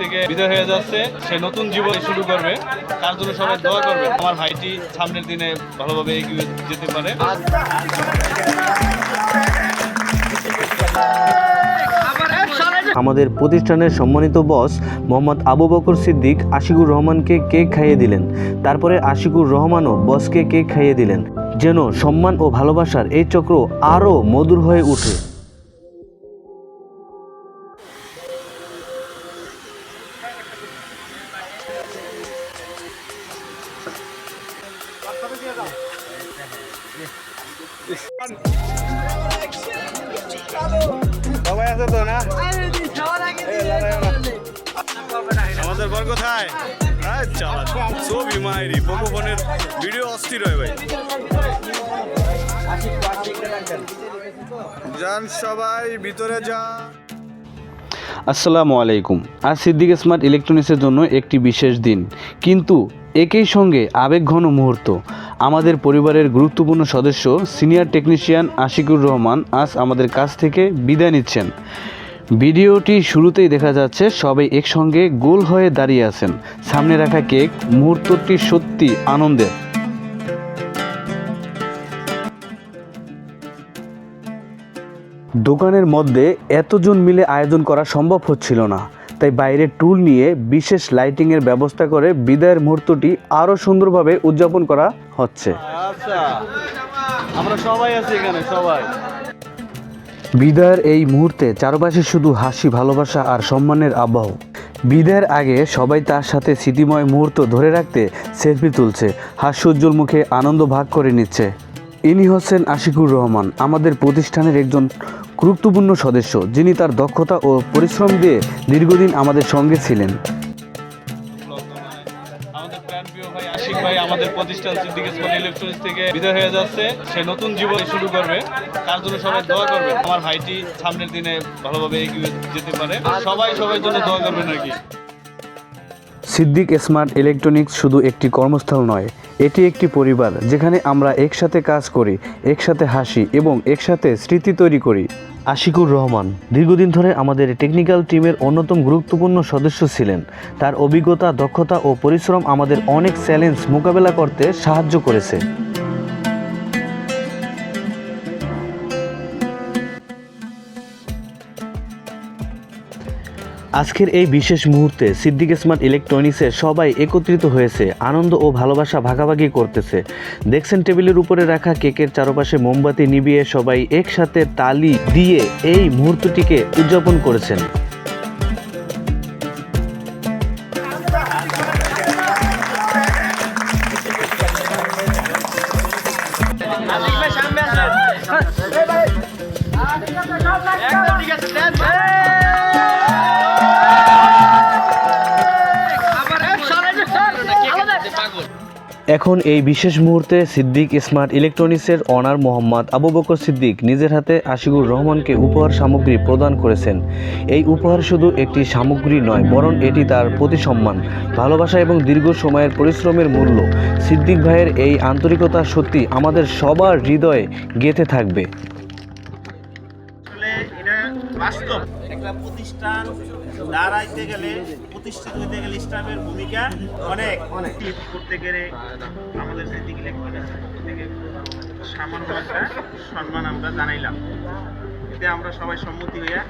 থেকে বিদায় হয়ে যাচ্ছে। সে নতুন জীবন শুরু করবে। তার জন্য সবাই দোয়া করবে। আমার ভাইটি সামনের দিনে ভালোভাবে এগিয়ে যেতে পারে। আমাদের প্রতিষ্ঠানের সম্মানিত বস মোহাম্মদ আবু বকর সিদ্দিক আশিকুর রহমানকে কেক খাইয়ে দিলেন। তারপরে আশিকুর রহমানও বসকে কেক খাইয়ে দিলেন। যেন সম্মান ও ভালোবাসার এই চক্র আরও মধুর হয়ে ওঠে সবাই আছে তো না? আমাদের বর কোথায়? ছবি মায়েরি পোকো ভিডিও অস্থির হয় ভাই। যান সবাই ভিতরে যান। আসসালামু আলাইকুম। আজ সিদ্দিক স্মার্ট ইলেকট্রনিক্সের জন্য একটি বিশেষ দিন। কিন্তু একই সঙ্গে আবেগঘন মুহূর্ত। আমাদের পরিবারের গুরুত্বপূর্ণ সদস্য সিনিয়র টেকনিশিয়ান আশিকুর রহমান আজ আমাদের কাছ থেকে বিদায় নিচ্ছেন। ভিডিওটি শুরুতেই দেখা যাচ্ছে সবাই একসঙ্গে গোল হয়ে দাঁড়িয়ে আছেন। সামনে রাখা কেক, মুহূর্তটি সত্যি আনন্দের। দোকানের মধ্যে এতজন মিলে আয়োজন করা সম্ভব হচ্ছিল না। তাই বাইরে টুল নিয়ে বিশেষ লাইটিংয়ের ব্যবস্থা করে বিদায়ের মুহূর্তটি আরও সুন্দরভাবে উদযাপন করা হচ্ছে। আচ্ছা আমরা সবাই আছি এখানে সবাই। বিদায়ের এই মুহূর্তে চারপাশে শুধু হাসি ভালোবাসা আর সম্মানের আবহ। বিদায়ের আগে সবাই তার সাথে স্মৃতিময় মুহূর্ত ধরে রাখতে সেলফি তুলছে হাস্যোজ্জ্বল মুখে আনন্দ ভাগ করে নিচ্ছে। ইনি হচ্ছেন আশিকুর রহমান আমাদের প্রতিষ্ঠানের একজন গুরুত্বপূর্ণ সদস্য, যিনি তার দক্ষতা ও পরিশ্রম দিয়ে দীর্ঘদিন আমাদের সঙ্গে ছিলেন। আশিক ভাই আমাদের থেকে বিদায় হয়ে যাচ্ছে। সে নতুন জীবন শুরু করবে। তার জন্য সবাই আমার সামনের দিনে ভালোভাবে এগিয়ে যেতে পারে। সবাই সবার জন্য দোয়া করবেন আর কি। সিদ্দিক স্মার্ট ইলেকট্রনিক্স শুধু একটি কর্মস্থল নয়, এটি একটি পরিবার যেখানে আমরা একসাথে কাজ করি, একসাথে হাসি এবং একসাথে স্মৃতি তৈরি করি। আশিকুর রহমান, দীর্ঘদিন ধরে আমাদের টেকনিক্যাল টিমের অন্যতম গুরুত্বপূর্ণ সদস্য ছিলেন। তার অভিজ্ঞতা, দক্ষতা ও পরিশ্রম আমাদের অনেক চ্যালেঞ্জ মোকাবেলা করতে সাহায্য করেছে। আজকের এই বিশেষ মুহূর্তে সিদ্দিক স্মার্ট ইলেকট্রনিক্সে সবাই একত্রিত হয়েছে, আনন্দ ও ভালোবাসা ভাগাভাগি করতেছে। দেখছেন টেবিলের উপরে রাখা কেকের চারপাশে মোমবাতি নিবিয়ে সবাই একসাথে তালি দিয়ে এই মুহূর্তটিকে উদযাপন করেছেন। এখন এই বিশেষ মুহূর্তে সিদ্দিক স্মার্ট ইলেকট্রনিক্সের অনার মোহাম্মদ আবু বকর সিদ্দিক নিজের হাতে আশিকুর রহমানকে উপহার সামগ্রী প্রদান করেছেন। এই উপহার শুধু একটি সামগ্রী নয়, বরং এটি তার প্রতি সম্মান, ভালোবাসা এবং দীর্ঘ সময়ের পরিশ্রমের মূল্য। সিদ্দিক ভাইয়ের এই আন্তরিকতা সত্যি আমাদের সবার হৃদয়ে গেঁথে থাকবে। প্রতিষ্ঠান দাঁড়াইতে গেলে প্রতিষ্ঠিত হইতে গেলে স্টাফের ভূমিকা অনেক। অনেক। করতে গেলে আমাদের সিদ্দিক ইলেকট্রনিক্স থেকে সামান্য একটা সম্মান আমরা জানাইলাম। এতে আমরা সবাই সম্মতি হইয়া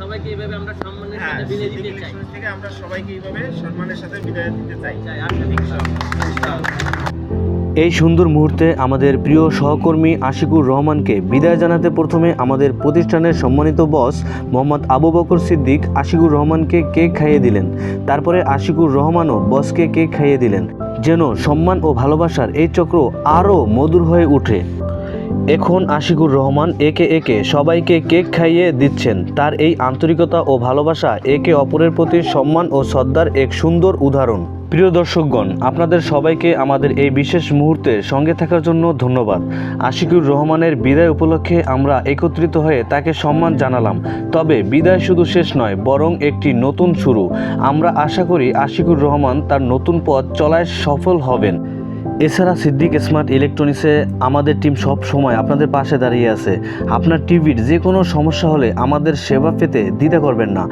সবাইকে এইভাবে আমরা সম্মানের হ্যাঁ সাথে বিদায় দিতে চাই। আমরা সবাইকে এইভাবে সম্মানের সাথে বিদায় দিতে চাই। চাই আসলে ইনশাআল্লাহ। এই সুন্দর মুহূর্তে আমাদের প্রিয় সহকর্মী আশিকুর রহমানকে বিদায় জানাতে প্রথমে আমাদের প্রতিষ্ঠানের সম্মানিত বস মোহাম্মদ আবু বকর সিদ্দিক আশিকুর রহমানকে কেক খাইয়ে দিলেন। তারপরে আশিকুর রহমানও বসকে কেক খাইয়ে দিলেন। যেন সম্মান ও ভালোবাসার এই চক্র আরও মধুর হয়ে ওঠে এখন আশিকুর রহমান, একে একে সবাইকে কেক খাইয়ে দিচ্ছেন। তার এই আন্তরিকতা ও ভালোবাসা একে অপরের প্রতি সম্মান ও শ্রদ্ধার এক সুন্দর উদাহরণ। প্রিয় দর্শকগণ, আপনাদের সবাইকে আমাদের এই বিশেষ মুহূর্তে সঙ্গে থাকার জন্য ধন্যবাদ। আশিকুর রহমানের বিদায় উপলক্ষে আমরা একত্রিত হয়ে তাকে সম্মান জানালাম। তবে বিদায় শুধু শেষ নয়, বরং একটি নতুন শুরু। আমরা আশা করি আশিকুর রহমান তার নতুন পথ চলায় সফল হবেন। এছাড়া সিদ্দিক স্মার্ট ইলেকট্রনিক্সে আমাদের টিম সব সময় আপনাদের পাশে দাঁড়িয়ে আছে। আপনার টিভির যে কোনো সমস্যা হলে আমাদের সেবা পেতে দ্বিধা করবেন না।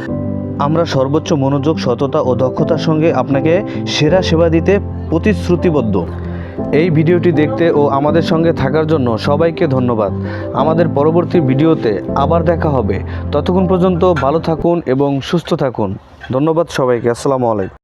আমরা সর্বোচ্চ মনোযোগ, সততা ও দক্ষতার সঙ্গে আপনাকে সেরা সেবা দিতে প্রতিশ্রুতিবদ্ধ। এই ভিডিওটি দেখতে ও আমাদের সঙ্গে থাকার জন্য সবাইকে ধন্যবাদ। আমাদের পরবর্তী ভিডিওতে আবার দেখা হবে। ততক্ষণ পর্যন্ত ভালো থাকুন এবং সুস্থ থাকুন। ধন্যবাদ সবাইকে। আসসালামু আলাইকুম।